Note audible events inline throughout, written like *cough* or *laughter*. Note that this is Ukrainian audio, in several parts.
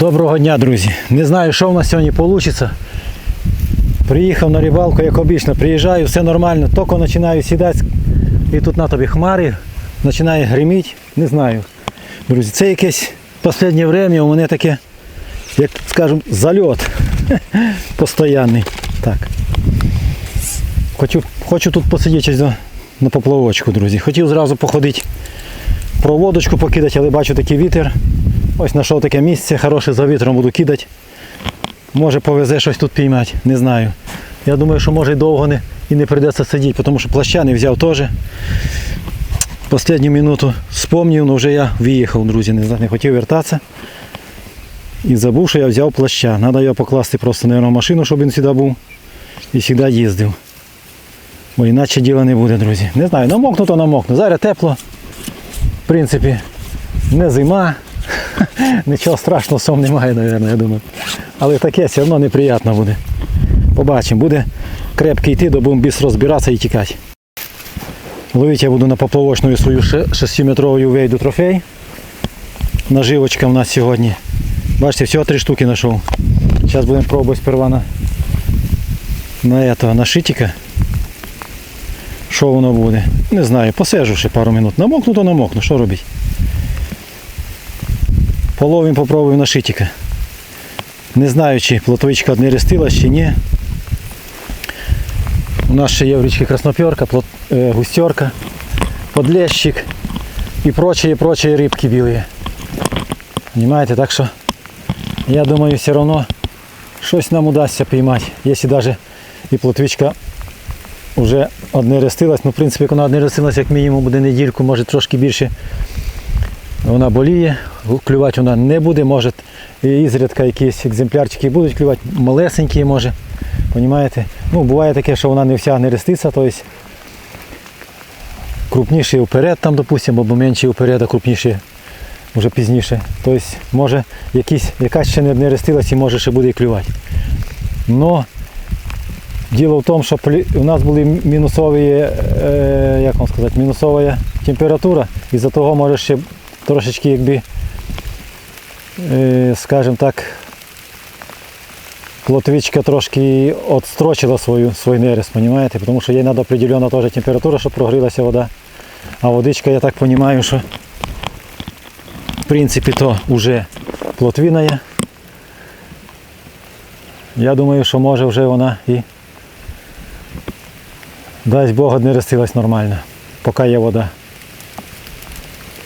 Доброго дня, друзі. Не знаю, що в нас сьогодні вийде. Приїхав на рибалку, як обично, приїжджаю, все нормально, тільки починаю сідати, і тут на тобі хмари, починає гриміти, не знаю. Друзі, це якесь останнє время у мене таке, як скажемо, зальот *laughs* постоянний. Так. Хочу, хочу тут посидіти на- на поплавочку, друзі. Хотів зразу походити, проводочку покидати, але бачу такий вітер. Ось знайшов таке місце, хороше за вітром буду кидати. Може повезе щось тут піймати, не знаю. Я думаю, що може й довго не, і не прийдеться сидіти, тому що плаща не взяв теж. Останню минуту спомнив, але вже я виїхав, друзі, не, не хотів вертатися. І забув, що я взяв плаща. Треба його покласти просто наверно, в машину, щоб він сюди був. І сюди їздив. Бо іначе діла не буде, друзі. Не знаю, намокну, то намокну. Зараз тепло. В принципі, не зима. Нічого страшного сом немає, мабуть, я думаю. Але таке все одно неприємно буде. Побачимо, буде крепко йти, до будемо біс розбиратися і тікати. Ловити я буду на поплавочну свою 6-метрову вейду трофей. Наживочка в нас сьогодні. Бачите, всього три штуки знайшов. Зараз будемо пробувати сперва на, на, этого, на шитика. Що воно буде? Не знаю, посижу ще пару минут. Намокну, то намокну, що робити? Половим попробуємо на шитика. Не знаю, чи плотвичка не рестилась, чи ні. У нас ще є в річці краснопьорка, плот, е, густерка, подлещик і прочие, прочие рибки білі. Понимаете, так що я думаю, все одно щось нам удасться піймати. Якщо навіть і плотвичка вже одне ну в принципі, вона одне як мінімум буде недільку, може трошки більше вона боліє, клювати вона не буде, може і якісь екземплярчики будуть клювати, малесенькі може. Понімаєте? Ну, буває таке, що вона не вся не реститься, тобто крупніші вперед, там, допустимо, або менші вперед, а крупніші вже пізніше. Тобто, може якісь, якась ще не, рестилась і може ще буде клювати. Но діло в тому, що у нас були мінусові, е, як вам сказати, мінусова температура, і за того може ще трошечки, якби, е, скажімо так, плотвичка трошки отстрочила свою, свій нерест, розумієте? Тому що їй треба определена теж температура, щоб прогрілася вода. А водичка, я так розумію, що в принципі то вже плотвина є. Я думаю, що може вже вона і дасть Бог не ростилась нормально, поки є вода.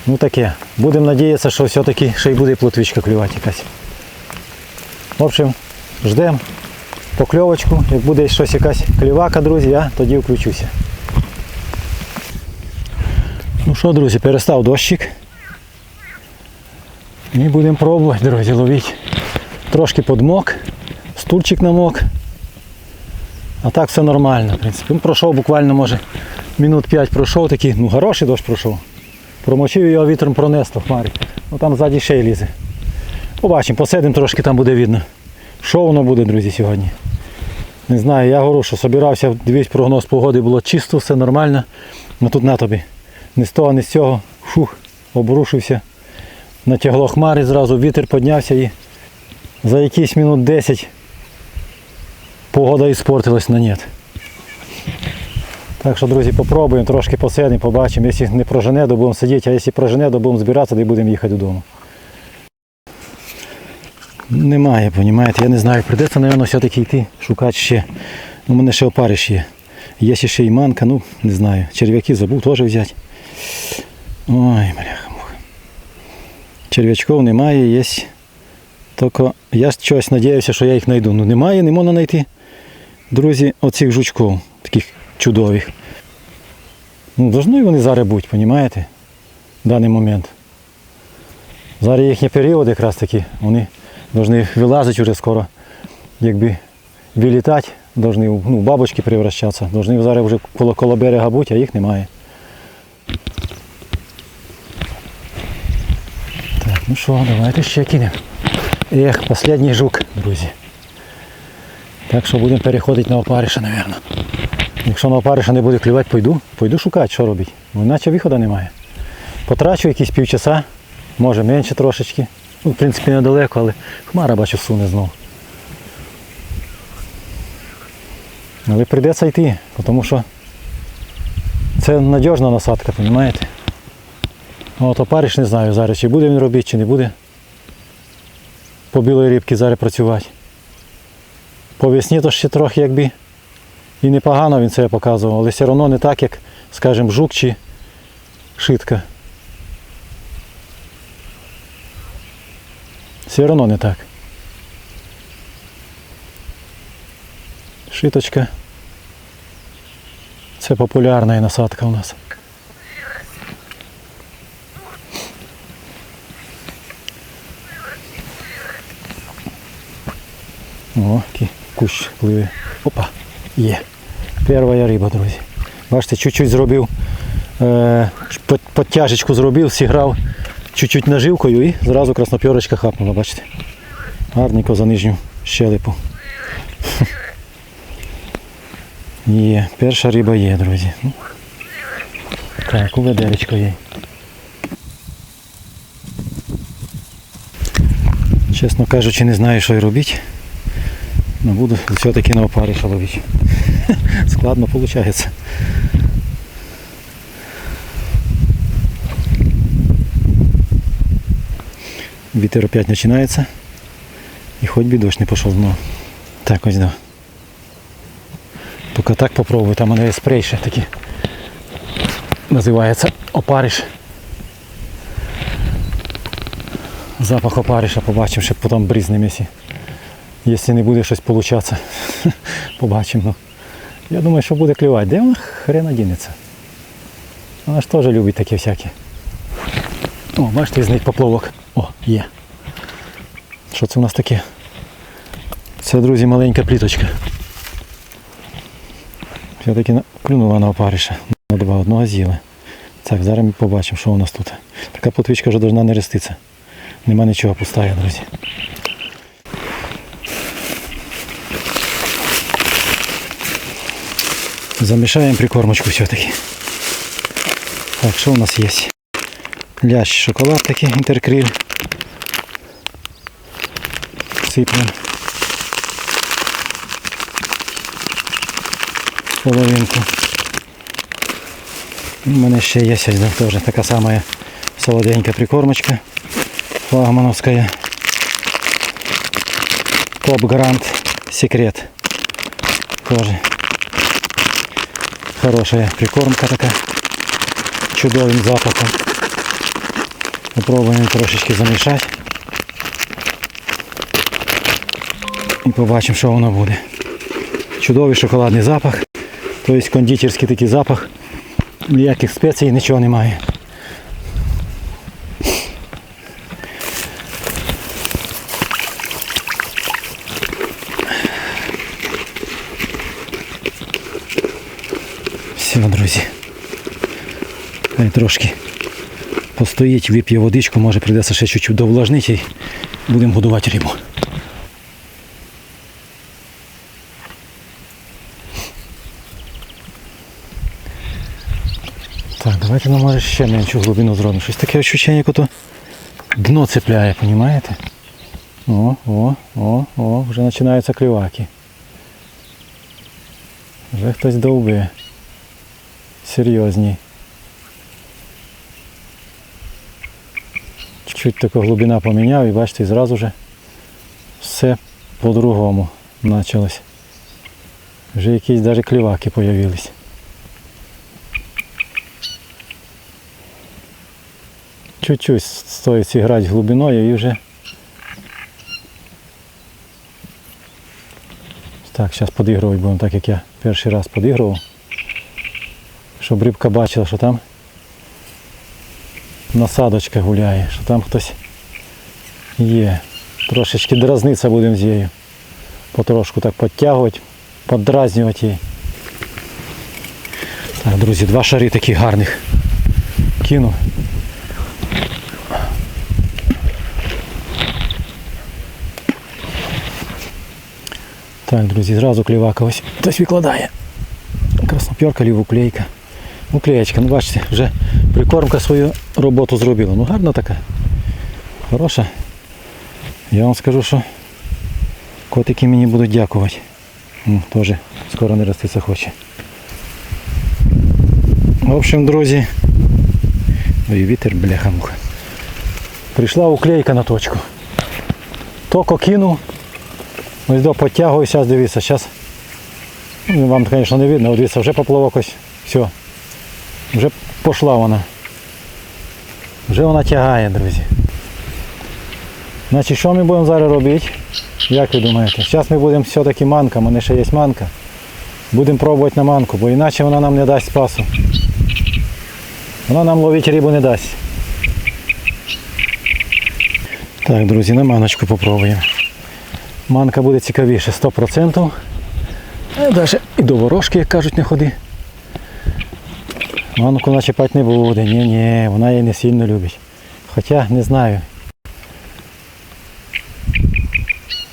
Ну таке. Будемо надіятися, що все-таки ще й буде плотвичка клювати якась. В общем, ждемо покльовочку. Як буде щось якась клівака, друзі, я тоді включуся. Ну що, друзі, перестав дощик. І будемо пробувати, друзі, ловити. Трошки подмок, стульчик намок. А так все нормально, в принципі. Ну, пройшов буквально, може, минут 5 пройшов такий, ну хороший дощ пройшов. Промочив його вітром пронесло хмарі. Ну там ззаді ще й лізе. Побачимо, посидимо трошки, там буде видно. Що воно буде, друзі, сьогодні. Не знаю, я говорю, що собирався, дивись, прогноз погоди було чисто, все нормально. Ну тут на тобі. Ні з того, ні з цього. Фух, обрушився. Натягло хмари зразу, вітер піднявся і за якісь минут 10 погода іспортилась на нет. Так що, друзі, попробуємо, трошки посидимо, побачимо. Якщо не прожене, то будемо сидіти, а якщо прожене, то будемо збиратися, й будемо їхати додому. Немає, розумієте, я не знаю, прийдеться, мабуть, все-таки йти, шукати ще. У мене ще опариш є. Є ще й манка, ну, не знаю. Черв'яки забув теж взяти. Ой, бляха муха. Черв'ячків немає, є. Тільки я щось сподіваюся, що я їх знайду. Ну немає, не можна знайти. Друзі, оцих жучків, таких чудових. Ну, должны вони зараз бути, розумієте? В даний момент. Зараз їхній період якраз таки, вони повинні вилазити вже скоро, якби вилітати, повинні ну, бабочки превращатися, повинні зараз вже коло, коло берега бути, а їх немає. Так, ну що, давайте ще кинемо. Ех, останній жук, друзі. Так що будемо переходити на опариша, мабуть. Якщо на опариша не буде клювати, пойду, пойду шукати, що робити. Іначе виходу немає. Потрачу якісь півчаса, може менше трошечки. Ну, в принципі, недалеко, але хмара бачу суне знов. Але прийдеться йти, тому що це надіжна насадка, розумієте? От опариш не знаю зараз, чи буде він робити, чи не буде. По білої рибки зараз працювати. По весні то ще трохи якби і непогано він це показував, але все одно не так, як, скажімо, жук чи шитка. Все одно не так. Шиточка. Це популярна насадка у нас. О, який кущ пливе. Опа, є. Перша риба, друзі. Бачите, чуть-чуть зробив, е, подтяжечку зробив, зіграв чуть-чуть наживкою і зразу краснопьорочка хапнула, бачите. Гарненько за нижню щелепу. *laughs* Є, перша риба є, друзі. Ну, Так, у ведеречко є. Чесно кажучи, не знаю, що й робити. Ну, буду все-таки на опаріша ловити. *laughs* Складно виходить. Вітер опять починається. І хоч би дощ не пішов дно. Так, ось да. Тільки так попробую, там у мене є спрей ще такий. Називається опариш. Запах опариша побачимо, щоб потім брізнемо, якщо, якщо не буде щось получатися. *laughs* побачимо. Я думаю, що буде клювати. Де вона хрена дінеться? Вона ж теж любить такі всякі. О, бачите, знить поплавок. О, є. Що це у нас таке? Це, друзі, маленька пліточка. Все-таки клюнула на опариша. На два одного з'їли. Так, зараз ми побачимо, що у нас тут. Така плотвичка вже повинна не реститися. Нема нічого пустая, друзі. Замішаємо прикормочку все-таки. Так, що у нас є? Лящ шоколад такий інтеркриль. Сиплемо. Половинку. У мене ще є ось, да, теж така сама солоденька прикормочка. Флагмановская. Топ Грант Секрет. Тоже Хорошая прикормка така. Чудовим запахом. Попробуємо трошечки замішати. І побачимо, що воно буде. Чудовий шоколадний запах. Тобто кондитерський такий запах. Ніяких спецій, нічого немає. Все, друзі. Хай трошки постоїть, вип'є водичку, може прийдеться ще чуть-чуть довлажнити і будемо годувати рибу. Так, давайте ми може ще меншу глибину зробимо. Щось таке відчуття, як ото дно цепляє, розумієте? О, о, о, о, вже починаються клюваки. Вже хтось довбе. Серйозні. Чуть така глибина поміняв і бачите, зразу вже все по-другому почалось. Вже якісь навіть кліваки з'явились. Чуть-чуть стоїть зіграти глибиною і вже. Так, зараз підігрувати будемо, так як я перший раз підігрував. Щоб рибка бачила, що там насадочка гуляє, що там хтось є. Трошечки дразнитися будемо з нею. Потрошку так підтягувати, подразнювати її. Так, друзі, два шари таких гарних. Кину. Так, друзі, зразу клівака ось хтось викладає. Краснопьорка, Лівоклейка. Уклеєчка, ну бачите, вже прикормка свою роботу зробила. Ну гарна така. Хороша. Я вам скажу, що котики мені будуть дякувати. М, Теж скоро не роститься хоче. В общем, друзі. Ой, вітер, бляха муха. Прийшла уклейка на точку. Токо кинув. Ось до зараз дивіться, зараз. Ну, вам, звісно, не видно, от дивіться, вже поплавок ось. Все. Вже пішла вона. Вже вона тягає, друзі. Значить, що ми будемо зараз робити? Як ви думаєте? Зараз ми будемо все-таки манка, у мене ще є манка. Будемо пробувати на манку, бо іначе вона нам не дасть спасу. Вона нам ловити рибу не дасть. Так, друзі, на маночку попробуємо. Манка буде цікавіше, 100%. Навіть і до ворожки, як кажуть, не ходи. Манку начіпати не буде. Ні, ні, вона її не сильно любить. Хоча не знаю.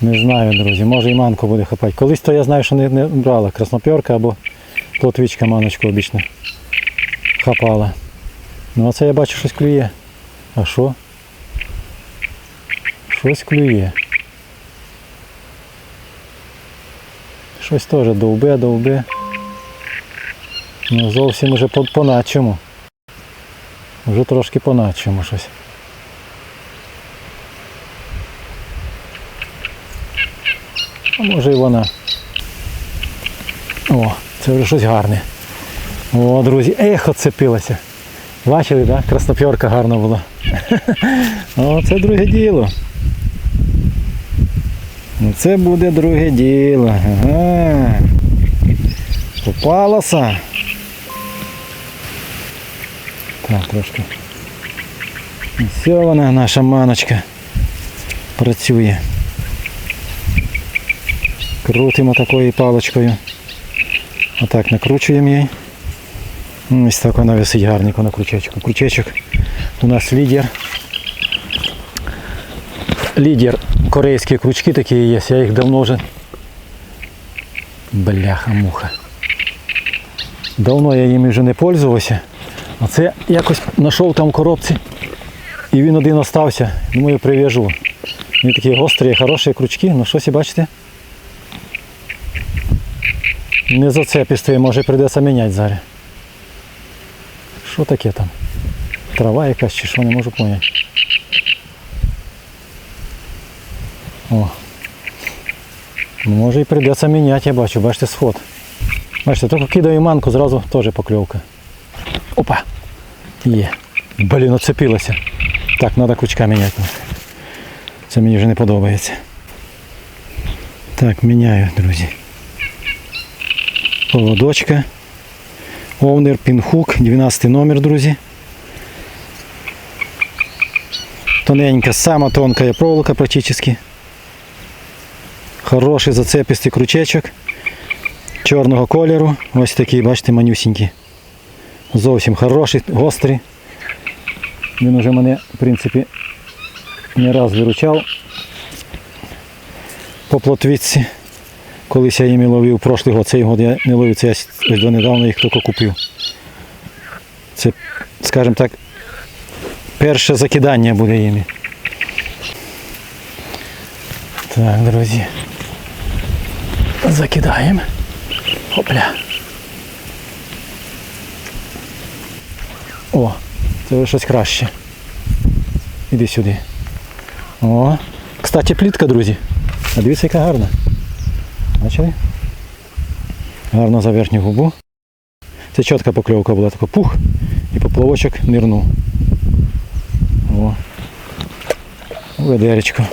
Не знаю, друзі, може і манку буде хапати. Колись то я знаю, що не, не брала краснопьорка або плотвічка маночку обічно хапала. Ну а це я бачу щось клює. А що? Щось клює. Щось теж довбе, довбе. Ну зовсім уже по, по-начому. Вже трошки по-начому щось. А може і вона. О, це вже щось гарне. О, друзі, ех, оцепилася. Бачили, так? Да? Краснопьорка гарна була. *laughs* О, це друге діло. Ну це буде друге діло. Ага. Попалася. Так, трошки. Все вона, наша маночка. Працює. Крутимо такою паличкою. Отак накручуємо її. Ось так вона висить гарненько на крючечку. Крючечок у нас лідер. Лідер корейські крючки такі є, я їх давно вже. Бляха-муха. Давно я їм вже не пользувався. А це якось знайшов там коробці. І він один остався. Думаю, прив'яжу. Вони такі гострі, хороші крючки, ну щось і бачите. Не зацепістує, може прийдеться міняти зараз. Що таке там? Трава якась чи що, не можу поняти. О. Може і прийдеться міняти, я бачу, бачите, сход. Бачите, тільки кидаю манку, зразу теж покльовка. Опа! Є. Блін, оцепилося. Так, треба крючка міняти. Це мені вже не подобається. Так, міняю, друзі. Поводочка. Овнер Пінхук, 12 номер, друзі. Тоненька, сама тонкая проволока практически. Хороший зацепистий крючечок. Чорного кольору. Ось такий, бачите, манюсінький. Зовсім хороший, гострий. Він уже мене, в принципі, не раз виручав по плотвіці. Колись я їм ловив прошлий год, цей год я не ловив, це я ось донедавна їх тільки купив. Це, скажімо так, перше закидання буде їм. Так, друзі. Закидаємо. Хопля. О, це вже щось краще. Іди сюди. О. Кстати, плітка, друзі. А дивіться, яка гарна. Бачили? Гарно за верхню губу. Це чітка покльовка була, така пух і поплавочок нирнув. О. Ведеречко.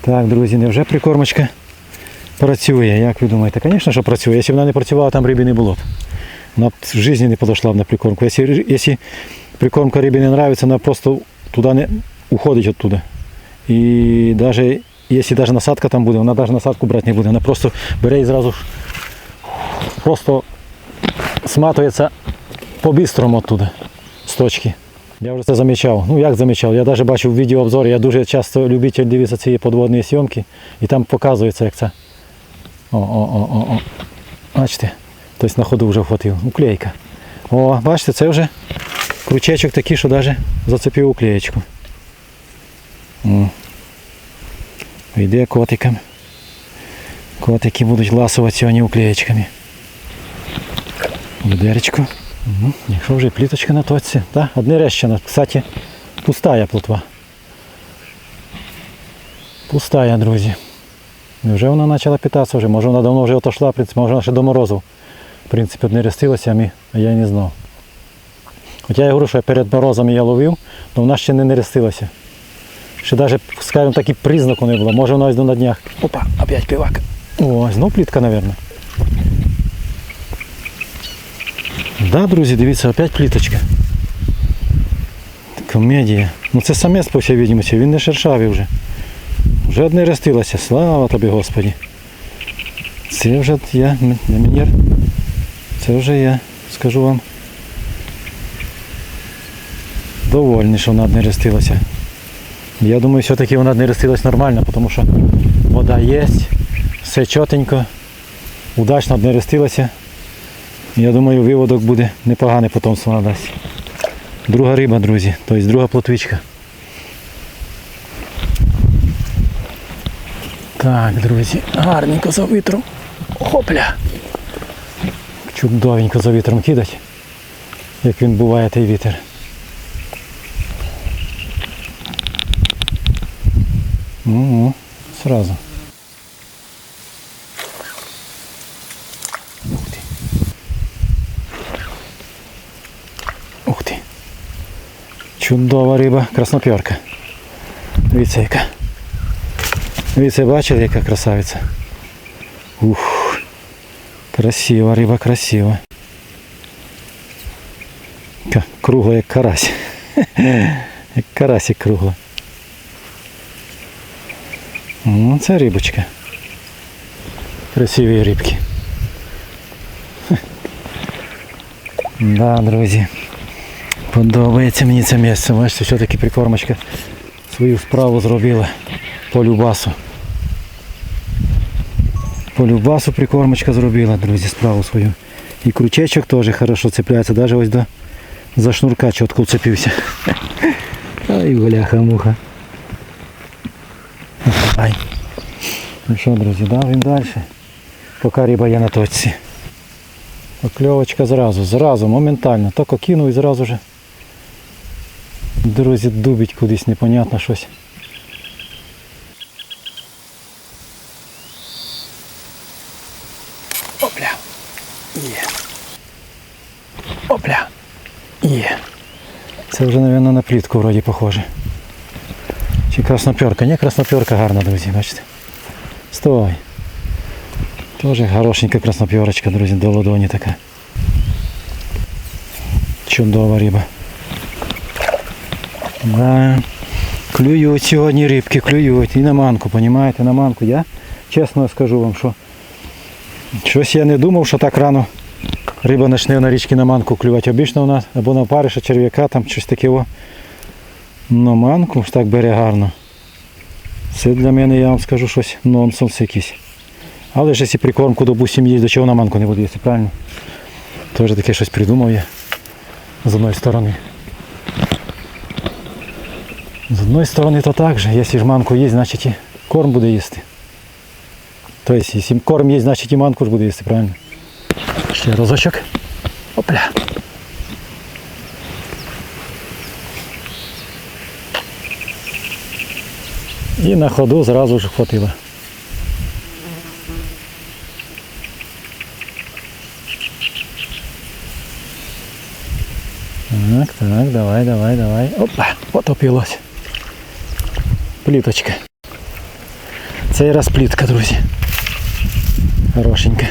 Так, друзі, невже прикормочка працює, як ви думаєте? Звісно, що працює. Якщо вона не працювала, там риби не було. б. Вона б в житті не подошла на прикормку. Якщо, якщо прикормка рибі не подобається, вона просто туди не уходить оттуда. І навіть якщо навіть насадка там буде, вона навіть насадку брати не буде. Вона просто бере і зразу просто сматується по-бистрому оттуда, з точки. Я вже це замічав. Ну як замічав? Я навіть бачив в відеообзорі, я дуже часто любитель дивитися ці подводні зйомки і там показується, як це. О-о-о-о-о. Бачите? Тобто на ходу вже вхватив. Уклейка. О, бачите, це вже крючечок такий, що навіть зацепив уклеєчку. Йде котиком. Котики будуть ласувати сьогодні уклеєчками. Ведеречко. Угу. Якщо вже пліточка на точці. Да? Одне резчина. Кстати, пустая плотва. Пустая, друзі. Вже вона почала питатися вже. Може вона давно вже отошла, може вона ще до морозу. В принципі, не рестилася, а я не знав. Хоча я говорю, що я перед морозом її ловив, але вона ще не нерестилася. Ще навіть, скажімо, такий признаку не було. Може вона ось на днях. Опа, опять півак. О, знов плітка, мабуть. Да, друзі, дивіться, опять пліточка. Комедія. Ну це самець, по всій відомості, він не шершавий вже. Вже одне рестилося. Слава тобі, Господі. Це вже я, не мені. Це вже я, скажу вам. Довольний, що вона не рестилася. Я думаю, все-таки вона не рестилась нормально, тому що вода є, все чотенько, удачно не рестилася. Я думаю, виводок буде непоганий потомство надасть. Друга риба, друзі, тобто друга плотвичка. Так, друзі, гарненько за вітром. Хопля. Чудовенько за вітром кидать, як він буває той вітер. Ну, сразу. Ух ты. Ух ти. Чудова риба, красноперка. Дивіться яка. Дивіться, бачили, яка красавиця. Ух. Красива риба, красива. Кругла як карась. *laughs* Як карасик кругла. Ну, це рибочка. Красиві рибки. Да, друзі. Подобається мені це місце. Бачите, все-таки прикормочка свою справу зробила по любасу. По любасу прикормочка зробила, друзі, справу свою. І крючечок теж хорошо цепляється, навіть ось до за шнурка чітко вцепився. *laughs* Ай, бляха-муха. Ай. Ну що, друзі, давим далі. Поки риба є на точці. Покльовочка зразу, зразу, моментально. Так кинув і зразу же. Друзі, дубить кудись непонятно щось. Опля. Є. Опля. Є. Це вже, мабуть, на плітку вроді похоже. Чи красноперка? Ні, красноперка гарна, друзі, бачите. Стой. Тоже хорошенька красноперочка, друзі, до ладоні така. Чудова риба. Да. Клюють сьогодні рибки, клюють. І на манку, понімаєте, на манку. Я чесно скажу вам, що щось я не думав, що так рано риба почне на річці на манку клювати. Обично у нас або на опариша, черв'яка, там щось таке. о. На манку так бере гарно. Це для мене, я вам скажу, щось нонсенс якийсь. Але ж якщо прикормку, допустим, є, до чого на манку не буде їсти, правильно? Теж таке щось придумав я з одної сторони. З одної сторони то так же, якщо ж манку є, значить і корм буде їсти. Тобто, якщо корм є, значить і манку ж буде їсти, правильно? Ще разочок. Опля. І на ходу зразу ж хватило. Так, так, давай, давай, давай. Опа, потопилось. Пліточка. Цей раз плітка, друзі. Хорошенька.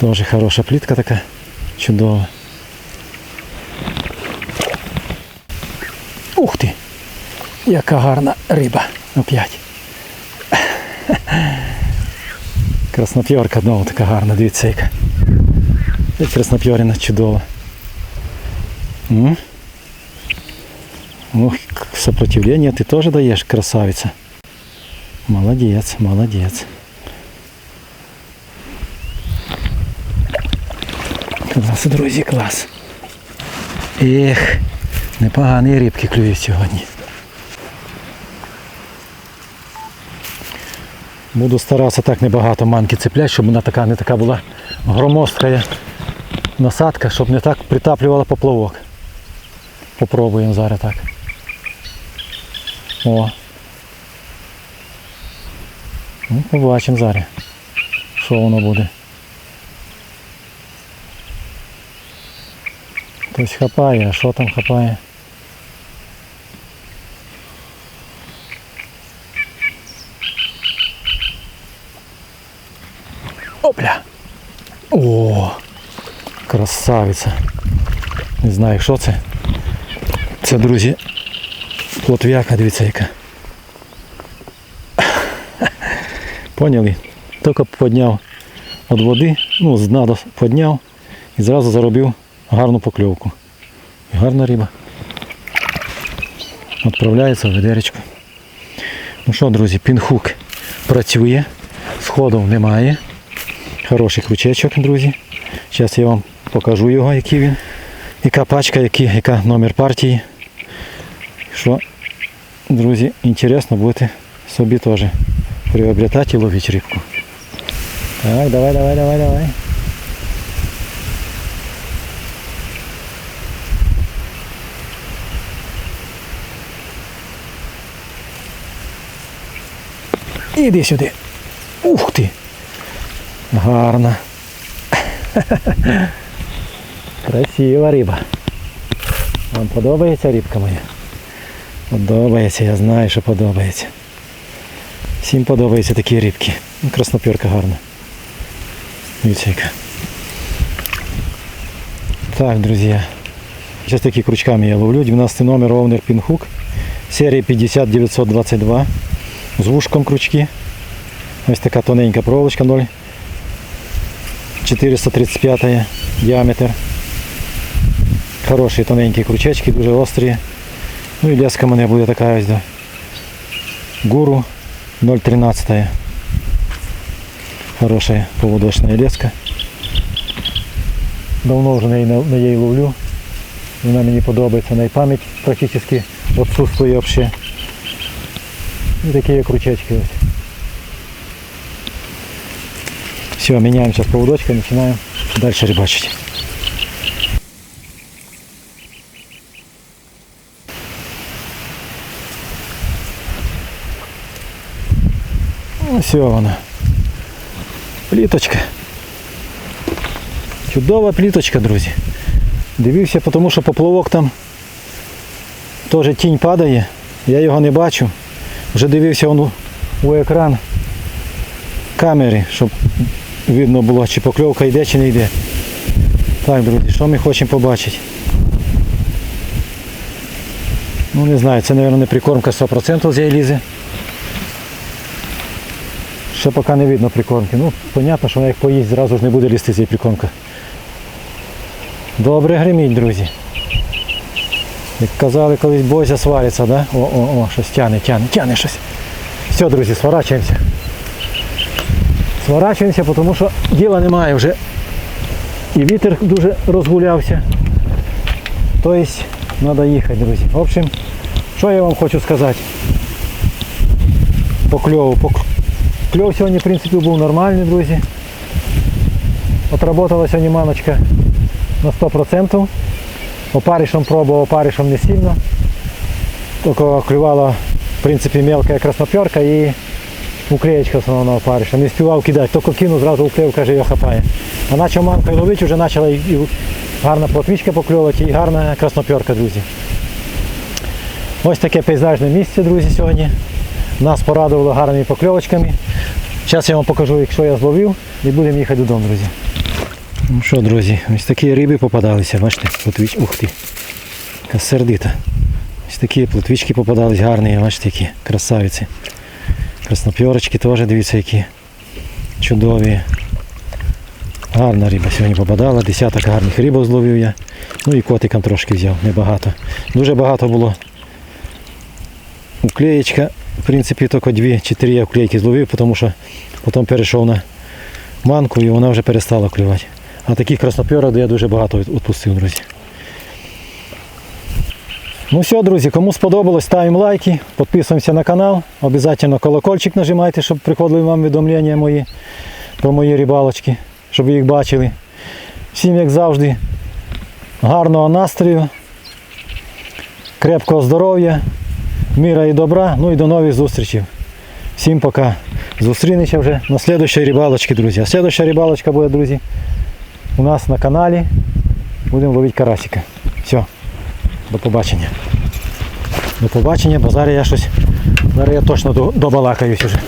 Тоже хороша плітка така. Чудова. Ух ти! Яка гарна риба. Опять. *laughs* Краснопьорка знову така гарна, дивіться яка. Як краснопьорина чудова. К- сопротивление ты тоже даешь, красавица. Молодец, Клас, друзі, клас. Ех, непогані рибки клюють сьогодні. Буду старатися так небагато манки цепляти, щоб вона така не така була громоздка насадка, щоб не так притаплювала поплавок. Попробуємо зараз так. О. Ну, Побачимо зараз, що воно буде. Хтось хапає, а що там хапає? Опля! О! Красавиця! Не знаю, що це. Це, друзі, плотвяка, дивіться яка. *laughs* Поняли? Тільки підняв від води, ну, з дна підняв і зразу заробив гарну покльовку. Гарна риба. Відправляється в ведеречко. Ну що, друзі, пінхук працює, сходів немає. Хороший крючечок, друзі. Зараз я вам покажу його, який він. Яка пачка, який, яка номер партії. Що, друзі, інтересно будете собі теж приобретати і ловити рибку. Так, давай, давай, давай, давай. Іди сюди. Ух ти! Гарна. Красива риба. Вам подобається рибка моя? Подобається, я знаю, що подобається. Всім подобаються такі рибки. Ну, Красноперка гарна. Дивіться. Так, друзі. Зараз такі крючками я ловлю. 12 номер Овнер Пінхук. Серія 50922. З вушком крючки. Ось така тоненька проволочка 0. 435 діаметр. Хороші тоненькі крючечки, дуже острі. Ну і леска в мене буде така ось да. Гуру 0,13. Хорошая поводочная леска. Давно вже на її, на її ловлю. Вона мені подобається, на пам'ять практично відсутствує взагалі. І такі крючечки ось. Все, меняем сейчас поводочка, начинаем дальше рыбачить. Ось вона. Пліточка. Чудова пліточка, друзі. Дивився, тому що поплавок там теж тінь падає. Я його не бачу. Вже дивився он у, екран камери, щоб видно було, чи покльовка йде, чи не йде. Так, друзі, що ми хочемо побачити? Ну не знаю, це, мабуть, не прикормка 100% з лізе. Ще поки не видно прикормки. Ну, понятно, що вона як поїсть, зразу ж не буде лізти ця прикормка. Добре гриміть, друзі. Як казали, колись бойся свариться, да? О, о, о, щось тяне, тяне, тяне щось. Все, друзі, сворачуємося. Сворачуємося, тому що діла немає вже. І вітер дуже розгулявся. Тобто, треба їхати, друзі. В общем, що я вам хочу сказати? По кльову. По... Кльов сьогодні, в принципі, був нормальний, друзі. Отработала сьогодні маночка на 100%. Опаришем пробував, опаришем не сильно. Тільки клювала, в принципі, мелка красноперка і уклеєчка основного опариша. Не співав кидати, тільки кинув, зразу уклеїв, каже, його хапає. А почав манкою ловити, вже почала і гарна плотвічка покльовувати і гарна красноперка, друзі. Ось таке пейзажне місце, друзі, сьогодні. Нас порадувало гарними покльовочками. Зараз я вам покажу, якщо я зловив, і будемо їхати додому, друзі. Ну що, друзі, ось такі риби попадалися, бачите, плотвіч, ух ти, яка сердита. Ось такі плотвічки попадались гарні, бачите, які красавиці. Краснопьорочки теж, дивіться, які чудові. Гарна риба сьогодні попадала, десяток гарних рибок зловив я. Ну і котикам трошки взяв, небагато. Дуже багато було. Уклеєчка, в принципі, тільки дві чи три я уклейки зловив, тому що потім перейшов на манку і вона вже перестала клювати. А таких краснопьорок я дуже багато відпустив, друзі. Ну все, друзі, кому сподобалось, ставимо лайки, підписуємося на канал. Обязательно колокольчик нажимайте, щоб приходили вам повідомлення мої про мої рибалочки, щоб ви їх бачили. Всім, як завжди, гарного настрою, крепкого здоров'я, міра і добра. Ну і до нових зустрічей. Всім пока. Зустрінемося вже на слідущій рибалочці, друзі. А слідуща рибалочка буде, друзі, у нас на каналі. Будемо ловити карасика. Все. До побачення. До побачення, бо зараз я щось. Зараз я точно до- добалакаюсь уже.